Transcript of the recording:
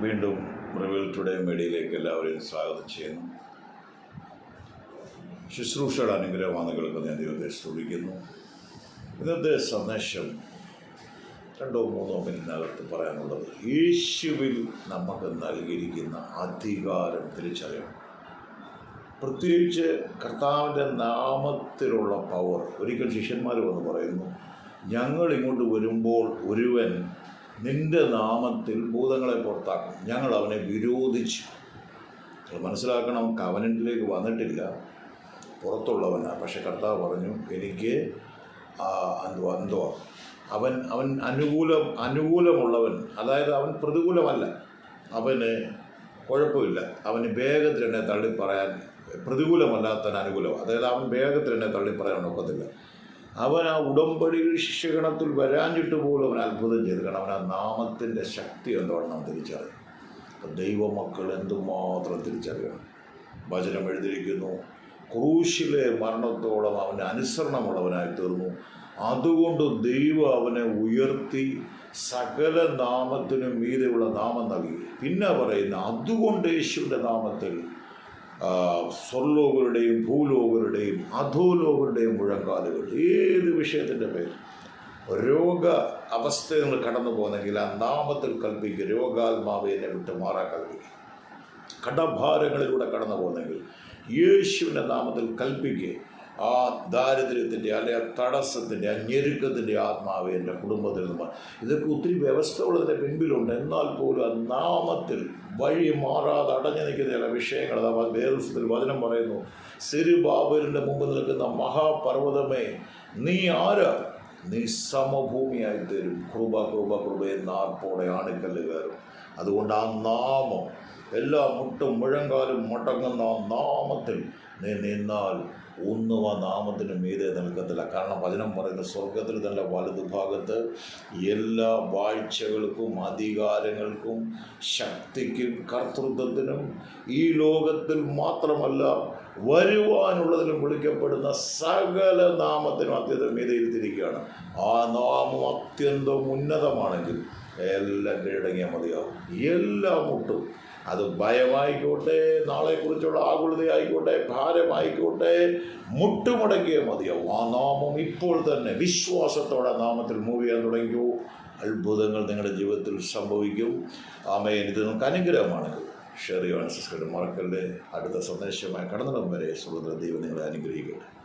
വീണ്ടും റിവിൽ ടുഡേ മീഡിയയിലേക്ക് എല്ലാവരെയും സ്വാഗതം ചെയ്യുന്നു. ശുശ്രൂഷയുടെ അനുഗ്രഹമാണ് കേൾക്കുന്ന ഞാൻ ദൈവത്തെ സ്തുതിക്കുന്നു. ഇന്നത്തെ സന്ദേശം രണ്ടോ മൂന്നോ മിനിറ്റിനകത്ത് പറയാനുള്ളത് യേശുവിൽ നമുക്ക് നൽകിയിരിക്കുന്ന അധികാരം തിരിച്ചറിയണം. പ്രത്യേകിച്ച് കർത്താവിന്റെ നാമത്തിലുള്ള പവർ ഒരിക്കൽ ശിഷ്യന്മാർ വന്ന് പറയുന്നു ഞങ്ങൾ ഇങ്ങോട്ട് വരുമ്പോൾ ഒരുവൻ നിന്റെ നാമത്തിൽ ഭൂതങ്ങളെ പുറത്താക്കും. ഞങ്ങൾ അവനെ വിരോധിച്ചു. നിങ്ങൾ മനസ്സിലാക്കണം കവനന്റിലേക്ക് വന്നിട്ടില്ല. പുറത്തുള്ളവനാണ് പക്ഷെ കർത്താവ് പറഞ്ഞു എനിക്ക് എന്തുവാ എന്തുവാ? അവൻ അവൻ അനുകൂലം അനുകൂലമുള്ളവൻ. അതായത് അവൻ പ്രതികൂലമല്ല. അവന് കുഴപ്പമില്ല. അവന് വേഗത്തിൽ എന്നെ തള്ളി പറയാൻ പ്രതികൂലമല്ലാത്തവൻ അനുകൂലം അതായത് അവൻ വേഗത്തിൽ എന്നെ തള്ളി പറയാൻ ഒക്കത്തില്ല. അവൻ ആ ഉടമ്പടിയിൽ ശിഷ്യഗണത്തിൽ വരാഞ്ഞിട്ട് പോലും അവൻ അത്ഭുതം ചെയ്തു കാരണം അവൻ ആ നാമത്തിന്റെ ശക്തി എന്താണെന്ന് നാം തിരിച്ചറിയും അപ്പം ദൈവമക്കൾ എന്തുമാത്രം തിരിച്ചറിയണം? വചനം എഴുതിയിരിക്കുന്നു ക്രൂശിലെ മരണത്തോളം അവന് അനുസരണമുള്ളവനായി തീർന്നു. അതുകൊണ്ട് ദൈവം അവനെ ഉയർത്തി സകല നാമത്തിനും മീതെയുള്ള നാമം നൽകി. പിന്നെ പറയുന്ന അതുകൊണ്ട് യേശുവിന്റെ നാമത്തിൽ സ്വർലോകരുടെയും സ്വർലോകരുടെയും ഭൂലോകരുടെയും അധോലോകരുടെയും മുഴങ്കാലുകൾ. ഏത് വിഷയത്തിന്റെ പേര്? രോഗ അവസ്ഥകൾ കടന്നു പോകുന്നെങ്കിൽ ആ നാമത്തിൽ കൽപ്പിക്കുക. രോഗാത്മാവ് എന്നെ വിട്ട് മാറാൻ കൽപ്പിക്കുക. കടഭാരങ്ങളിലൂടെ കടന്നു പോകുന്നെങ്കിൽ യേശുവിന്റെ നാമത്തിൽ കൽപ്പിക്കുക. ആ ദാരിദ്ര്യത്തിന്റെ അല്ലെ ആ തടസ്സത്തിന്റെ ആ ഞെരുക്കത്തിന്റെ ആത്മാവ് എന്റെ കുടുംബത്തിൽ നിന്ന് ഇതൊക്കെ ഒത്തിരി വ്യവസ്ഥകളതിന്റെ പിൻപിലുണ്ട്. എന്നാൽ പോലും ആ നാമത്തിൽ വഴി മാറാതെ അടഞ്ഞു നിൽക്കുന്ന ചില വിഷയങ്ങൾ വേദത്തിൽ വചനം പറയുന്നു സിരുബാബുരിന്റെ മുമ്പ് നിൽക്കുന്ന മഹാപർവതമേ നീ ആരാ? നീ സമഭൂമിയായി തരും കൃപ കൃപ കൃപ എന്ന ആർപ്പോടെ ആണിക്കല്ല് കയറും. അതുകൊണ്ട് ആ നാമം എല്ലാ മുട്ടും മുഴങ്കാലും മുടങ്ങുന്ന ആ നാമത്തിൽ നീ നിന്നാൽ ഒന്നും ആ നാമത്തിന് മീതെ നിൽക്കത്തില്ല. കാരണം വചനം പറയുന്ന സ്വർഗത്തിൽ തന്നെ വലതുഭാഗത്ത് എല്ലാ വാഴ്ചകൾക്കും അധികാരങ്ങൾക്കും ശക്തിക്കും കർത്തൃത്വത്തിനും ഈ ലോകത്തിൽ മാത്രമല്ല വരുവാനുള്ളതിലും വിളിക്കപ്പെടുന്ന സകല നാമത്തിനും അത്യന്തം മീതയിരുത്തിയിരിക്കുകയാണ് ആ നാമം അത്യന്തം ഉന്നതമാണെങ്കിൽ എല്ലാം കീഴടങ്ങിയാൽ മതിയാവും. എല്ലാം മുട്ടും. അത് ഭയമായിക്കോട്ടെ നാളെക്കുറിച്ചുള്ള ആകുലതയായിക്കോട്ടെ ഭാരമായിക്കോട്ടെ മുട്ടുമുടക്കിയേ മതിയാവും. ആ നാമം ഇപ്പോൾ തന്നെ വിശ്വാസത്തോടെ നാമത്തിൽ മൂവ് ചെയ്യാൻ തുടങ്ങിയോ അത്ഭുതങ്ങൾ നിങ്ങളുടെ ജീവിതത്തിൽ സംഭവിക്കും. ആമേൻ. ഇത് നിങ്ങൾക്ക് അനുഗ്രഹമാണെങ്കിൽ ഷെയർ ചെയ്യാൻ സബ്സ്ക്രൈബ് അടുത്ത സന്ദേശമായി കടന്നിടം വരെ സ്വതന്ത്ര ദൈവം നിങ്ങളെ അനുഗ്രഹിക്കട്ടെ.